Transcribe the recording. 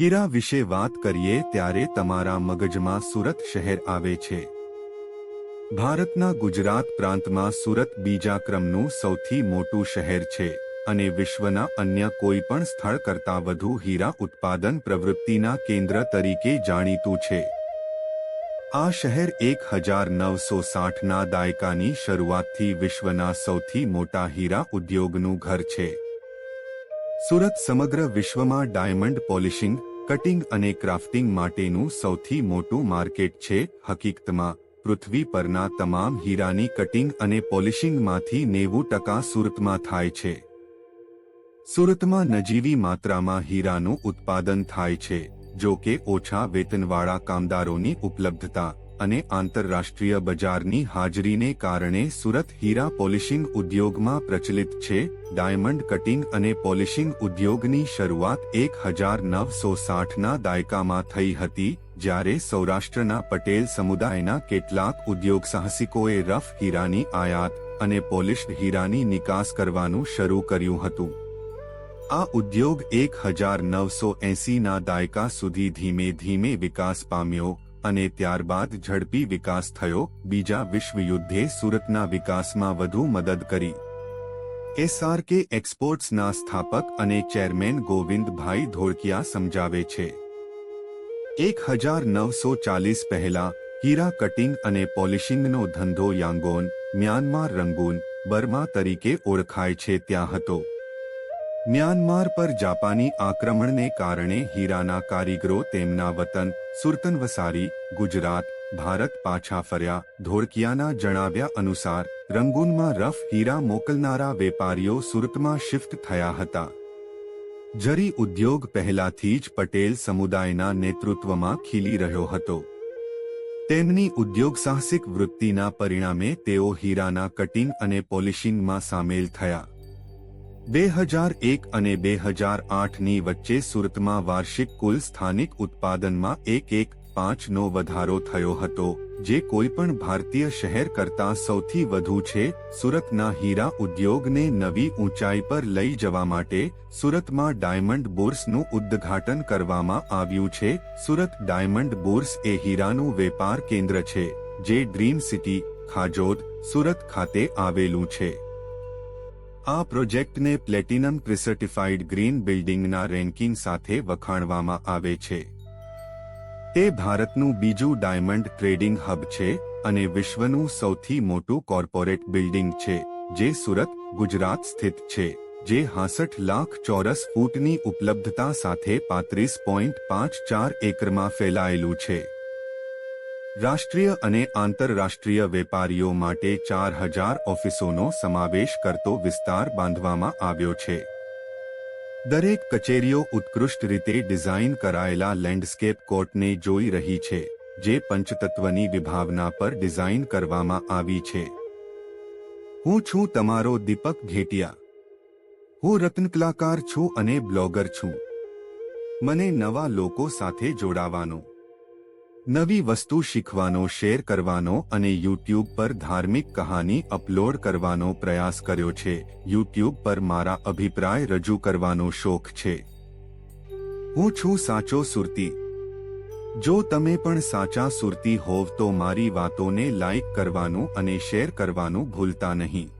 હીરા વિશે વાત કરીએ ત્યારે તમારા મગજમાં સુરત શહેર આવે છે. ભારતના ગુજરાત પ્રાંતમાં સુરત બીજા ક્રમનું સૌથી મોટું શહેર છે અને વિશ્વના અન્ય કોઈ પણ સ્થળ કરતાં વધુ હીરા ઉત્પાદન પ્રવૃત્તિના કેન્દ્ર તરીકે જાણીતું છે. આ શહેર એક હજાર નવસો સાઠના દાયકાની શરૂઆતથી વિશ્વના સૌથી મોટા હીરા ઉદ્યોગનું ઘર છે. સુરત સમગ્ર વિશ્વમાં ડાયમંડ પોલિશિંગ, કટિંગ અને ક્રાફ્ટિંગ માટેનું સૌથી મોટું માર્કેટ છે. હકીકતમાં, પૃથ્વી પરના તમામ હીરાની કટિંગ અને પોલિશિંગમાંથી નેવું ટકા સુરતમાં થાય છે. સુરતમાં નજીવી માત્રામાં હીરાનું ઉત્પાદન થાય છે જો કે ઓછા વેતનવાળા કામદારોની ઉપલબ્ધતા અને આંતરરાષ્ટ્રીય બજારની હાજરીને કારણે સુરત હીરા પોલિશિંગ ઉદ્યોગમાં પ્રચલિત છે. ડાયમંડ કટિંગ અને પોલિશિંગ ઉદ્યોગની શરૂઆત એક હજાર નવસો સાઠના દાયકામાં થઈ હતી, જ્યારે સૌરાષ્ટ્રના પટેલ સમુદાયના કેટલાક ઉદ્યોગ સાહસિકોએ રફ હીરાની આયાત અને પોલિશ્ડ હીરાની નિકાસ કરવાનું શરૂ કર્યું હતું. આ ઉદ્યોગ એક હજાર નવસો એંસીના દાયકા સુધી ધીમે ધીમે વિકાસ પામ્યો અને ત્યારબાદ ઝડપી વિકાસ થયો. બીજા વિશ્વયુદ્ધે સુરતના વિકાસમાં વધુ મદદ કરી. એસઆરકે એક્સપોર્ટ્સના સ્થાપક અને ચેરમેન ગોવિંદભાઈ ધોળકિયા સમજાવે છે. એક હજાર નવસો ચાલીસ પહેલા, હીરા કટિંગ અને પોલિશિંગનો ધંધો યાંગોન, મ્યાનમાર રંગૂન, બર્મા તરીકે ઓળખાય છે ત્યાં હતો. મ્યાનમાર પર જાપાની આક્રમણને કારણે હીરાના કારીગરો તેમના વતન સુરતનવસારી, ગુજરાત, ભારત પાછા ફર્યા. ધોળકિયાના જણાવ્યા અનુસાર, રંગૂનમાં રફ હીરા મોકલનારા વેપારીઓ સુરતમાં શિફ્ટ થયા હતા. જરી ઉદ્યોગ પહેલાથી જ પટેલ સમુદાયના નેતૃત્વમાં ખીલી રહ્યો હતો. તેમની ઉદ્યોગ સાહસિક વૃત્તિના પરિણામે તેઓ હીરાના કટિંગ અને પોલિશિંગમાં સામેલ થયા. બે હજાર એક અને બે હજાર આઠની વચ્ચે સુરતમાં વાર્ષિક કુલ સ્થાનિક ઉત્પાદનમાં એક એક પાંચનો વધારો થયો હતો, જે કોઈપણ ભારતીય શહેર કરતાં સૌથી વધુ છે. સુરતના હીરા ઉદ્યોગને નવી ઊંચાઈ પર લઈ જવા માટે સુરતમાં ડાયમંડ બોર્સનું ઉદ્ઘાટન કરવામાં આવ્યું છે. સુરત ડાયમંડ બોર્સ એ હીરાનું વેપાર કેન્દ્ર છે, જે ડ્રીમ સિટી, ખાજોદ, સુરત ખાતે આવેલું છે. આ પ્રોજેક્ટને પ્લેટિનમ પ્રિસર્ટિફાઈડ ગ્રીન બિલ્ડિંગના રેન્કિંગ સાથે વખાણવામાં આવે છે. તે ભારતનું બીજું ડાયમંડ ટ્રેડિંગ હબ છે અને વિશ્વનું સૌથી મોટું કોર્પોરેટ બિલ્ડિંગ છે, જે સુરત, ગુજરાત સ્થિત છે, જે હાસઠ લાખ ચોરસ ફૂટની ઉપલબ્ધતા સાથે પાંત્રીસ પોઈન્ટ પાંચ ચાર એકરમાં ફેલાયેલું છે. રાષ્ટ્રીય અને આંતરરાષ્ટ્રીય વેપારીઓ માટે ચાર હજાર ઓફિસોનો સમાવેશ કરતો વિસ્તાર બાંધવામાં આવ્યો છે. દરેક કચેરીઓ ઉત્કૃષ્ટ રીતે ડિઝાઇન કરાયેલા લેન્ડસ્કેપ કોર્ટને જોઈ રહી છે, જે પંચતત્વની વિભાવના પર ડિઝાઇન કરવામાં આવી છે. હું છું તમારો દીપક ઘેટિયા. હું રત્નકલાકાર છું અને બ્લોગર છું. મને નવા લોકો સાથે જોડાવાનો. નવી વસ્તુ શીખવાનો, શેર કરવાનો અને યુટ્યુબ પર ધાર્મિક કહાની અપલોડ કરવાનો પ્રયાસ કર્યો છે. યુટ્યુબ પર મારા અભિપ્રાય રજૂ કરવાનો શોખ છે. હું છું સાચો સુરતી. જો તમે પણ સાચા સુરતી હોવ તો મારી વાતોને લાઈક કરવાનું અને શેર કરવાનું ભૂલતા નહીં.